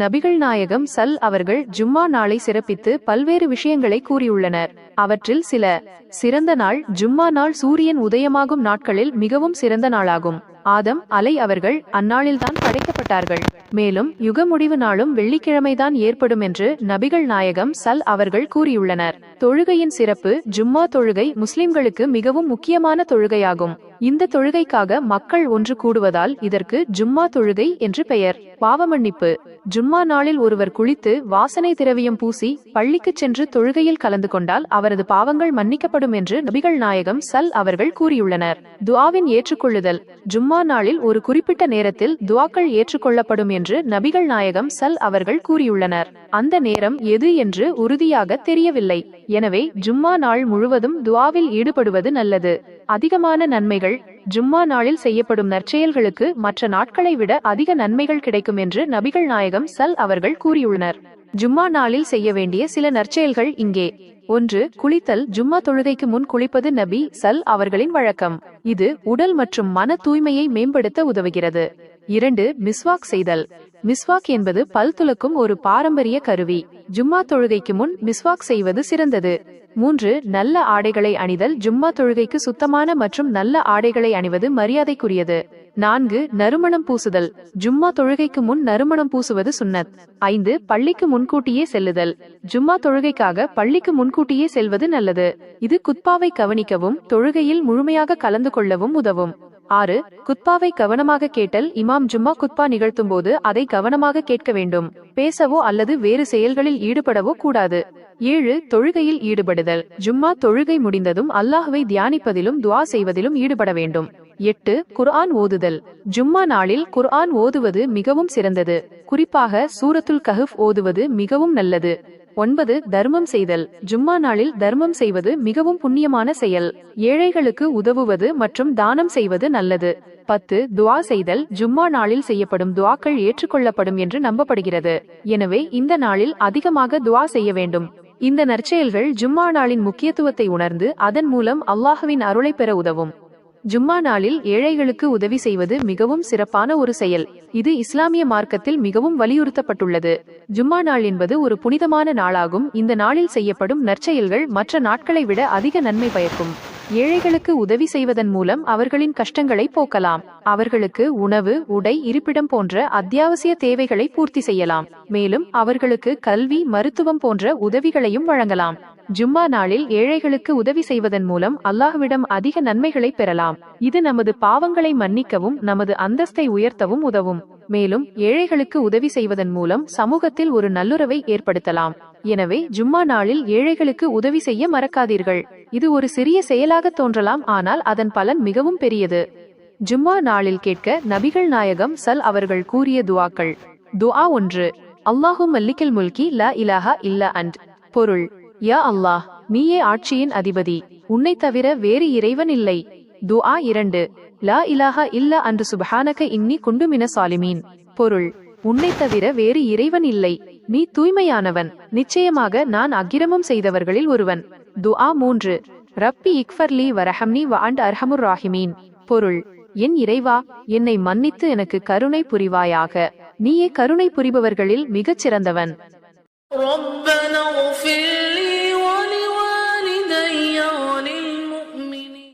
நபிகள் நாயகம் சல் அவர்கள் ஜும்மா நாளை சிறப்பித்து பல்வேறு விஷயங்களை கூறியுள்ளனர். அவற்றில் சில சிறந்த நாள் ஜும்மா நாள் சூரியன் உதயமாகும் நாட்களில் மிகவும் சிறந்த நாளாகும். ஆதம் அலை அவர்கள் அந்நாளில்தான் படைக்கப்பட்டார்கள். மேலும் யுக முடிவு நாளும் வெள்ளிக்கிழமைதான் ஏற்படும் என்று நபிகள் நாயகம் சல் அவர்கள் கூறியுள்ளனர். தொழுகையின் சிறப்பு ஜும்மா தொழுகை முஸ்லிம்களுக்கு மிகவும் முக்கியமான தொழுகையாகும். இந்த தொழுகைக்காக மக்கள் ஒன்று கூடுவதால் இதற்கு ஜும்மா தொழுகை என்று பெயர். பாவமன்னிப்பு. ஜும்மா நாளில் ஒருவர் குளித்து வாசனை திரவியம் பூசி பள்ளிக்குச் சென்று தொழுகையில் கலந்து கொண்டால் அவரது பாவங்கள் மன்னிக்கப்படும் என்று நபிகள் நாயகம் சல் அவர்கள் கூறியுள்ளனர். துவாவின் ஏற்றுக்கொள்ளுதல். ஜும்மா நாளில் ஒரு குறிப்பிட்ட நேரத்தில் துவாக்கள் ஏற்றுக்கொள்ளப்படும் என்று நபிகள் நாயகம் சல் அவர்கள் கூறியுள்ளனர். அந்த நேரம் எது என்று உறுதியாக தெரியவில்லை. எனவே ஜும்மா நாள் முழுவதும் துவாவில் ஈடுபடுவது நல்லது. அதிகமான நன்மைகள் ஜும்மா நாளில் செய்யப்படும் நற்செயல்களுக்கு மற்ற நாட்களை விட அதிக நன்மைகள் கிடைக்கும் என்று நபிகள் நாயகம் சல் அவர்கள் கூறியுள்ளனர். ஜும்மா நாளில் செய்ய வேண்டிய சில நற்செயல்கள் இங்கே. ஒன்று குளித்தல். ஜும்மா தொழுகைக்கு முன் குளிப்பது நபி சல் அவர்களின் வழக்கம். இது உடல் மற்றும் மன தூய்மையை மேம்படுத்த உதவுகிறது. இரண்டு மிஸ்வாக் செய்தல். மிஸ்வாக் என்பது பல் துளக்கும் ஒரு பாரம்பரிய கருவி. ஜும்மா தொழுகைக்கு முன் மிஸ்வாக் செய்வது சிறந்தது. மூன்று நல்ல ஆடைகளை அணிதல் ஜும்மா தொழுகைக்கு சுத்தமான மற்றும் நல்ல ஆடைகளை அணிவது மரியாதைக்குரியது. நான்கு நறுமணம் பூசுதல். ஜும்மா தொழுகைக்கு முன் நறுமணம் பூசுவது சுன்னத். ஐந்து பள்ளிக்கு முன்கூட்டியே செல்லுதல். ஜும்மா தொழுகைக்காக பள்ளிக்கு முன்கூட்டியே செல்வது நல்லது. இது குத்பாவை கவனிக்கவும் தொழுகையில் முழுமையாக கலந்து கொள்ளவும் உதவும். ஆறு குத்பாவை கவனமாக கேட்டல். இமாம் ஜும்மா குத்பா நிகழ்த்தும் போது அதை கவனமாக கேட்க வேண்டும். பேசவோ அல்லது வேறு செயல்களில் ஈடுபடவோ கூடாது. ஏழு தொழுகையில் ஈடுபடுதல். ஜும்மா தொழுகை முடிந்ததும் அல்லாஹுவை தியானிப்பதிலும் துவா செய்வதிலும் ஈடுபட வேண்டும். எட்டு குர்ஆன் ஓதுதல். ஜும்மா நாளில் குர்ஆன் ஓதுவது மிகவும் சிறந்தது. குறிப்பாக சூரத்துல் கஹஃப் ஓதுவது மிகவும் நல்லது. ஒன்பது தர்மம் செய்தல். ஜும்மா நாளில் தர்மம் செய்வது மிகவும் புண்ணியமான செயல். ஏழைகளுக்கு உதவுவது மற்றும் தானம் செய்வது நல்லது. பத்து துவா செய்தல். ஜும்மா நாளில் செய்யப்படும் துவாக்கள் ஏற்றுக்கொள்ளப்படும் என்று நம்பப்படுகிறது. எனவே இந்த நாளில் அதிகமாக துவா செய்ய வேண்டும். இந்த நற்செயல்கள் ஜும்மா நாளின் முக்கியத்துவத்தை உணர்ந்து அதன் மூலம் அல்லாஹுவின் அருளை பெற உதவும். ஜும்மா நாளில் ஏழைகளுக்கு உதவி செய்வது மிகவும் சிறப்பான ஒரு செயல். இது இஸ்லாமிய மார்க்கத்தில் மிகவும் வலியுறுத்தப்பட்டுள்ளது. ஜும்மா நாள் என்பது ஒரு புனிதமான நாளாகும். இந்த நாளில் செய்யப்படும் நற்செயல்கள் மற்ற நாட்களை விட அதிக நன்மை பயக்கும். ஏழைகளுக்கு உதவி செய்வதன் மூலம் அவர்களின் கஷ்டங்களை போக்கலாம். அவர்களுக்கு உணவு உடை இருப்பிடம் போன்ற அத்தியாவசிய தேவைகளை பூர்த்தி செய்யலாம். மேலும் அவர்களுக்கு கல்வி மருத்துவம் போன்ற உதவிகளையும் வழங்கலாம். ஜும்மா நாளில் ஏழைகளுக்கு உதவி செய்வதன் மூலம் அல்லாஹ்விடம் அதிக நன்மைகளை பெறலாம். இது நமது பாவங்களை மன்னிக்கவும் நமது அந்தஸ்தை உயர்த்தவும் உதவும். மேலும் ஏழைகளுக்கு உதவி செய்வதன் மூலம் சமூகத்தில் ஒரு நல்லுறவை ஏற்படுத்தலாம். எனவே ஜும்மா நாளில் ஏழைகளுக்கு உதவி செய்ய மறக்காதீர்கள். இது ஒரு சிறிய செயலாக தோன்றலாம் ஆனால் அதன் பலன் மிகவும் பெரியது. ஜும்மா நாளில் கேட்க நபிகள் நாயகம் சல் அவர்கள் கூறிய துவாக்கள். துஆ ஒன்று அல்லாஹும் மல்லிக்கல் முல்கி ல இலாஹா இல்ல அண்ட் பொருள் யா அல்லாஹ் நீயே ஆட்சியின் அதிபதி. உன்னை தவிர வேறு இறைவன் இல்லை. துஆ இரண்டு லா இலாஹா இல்ல அன்று சுபஹானக இன்னி குண்டுமின சாலிமீன். பொருள் உன்னை தவிர வேறு இறைவன் இல்லை. நீ தூய்மையானவன். நிச்சயமாக நான் அக்கிரமம் செய்தவர்களில் ஒருவன். துஆ மூன்று ரப்பி இக்ஃபர்லி வரஹம்னி வ அண்ட் அர்ஹமுர் ராஹிமீன். பொருள் என் இறைவா என்னை மன்னித்து எனக்கு கருணை புரிவாயாக. நீயே கருணை புரிபவர்களில் மிகச் சிறந்தவன்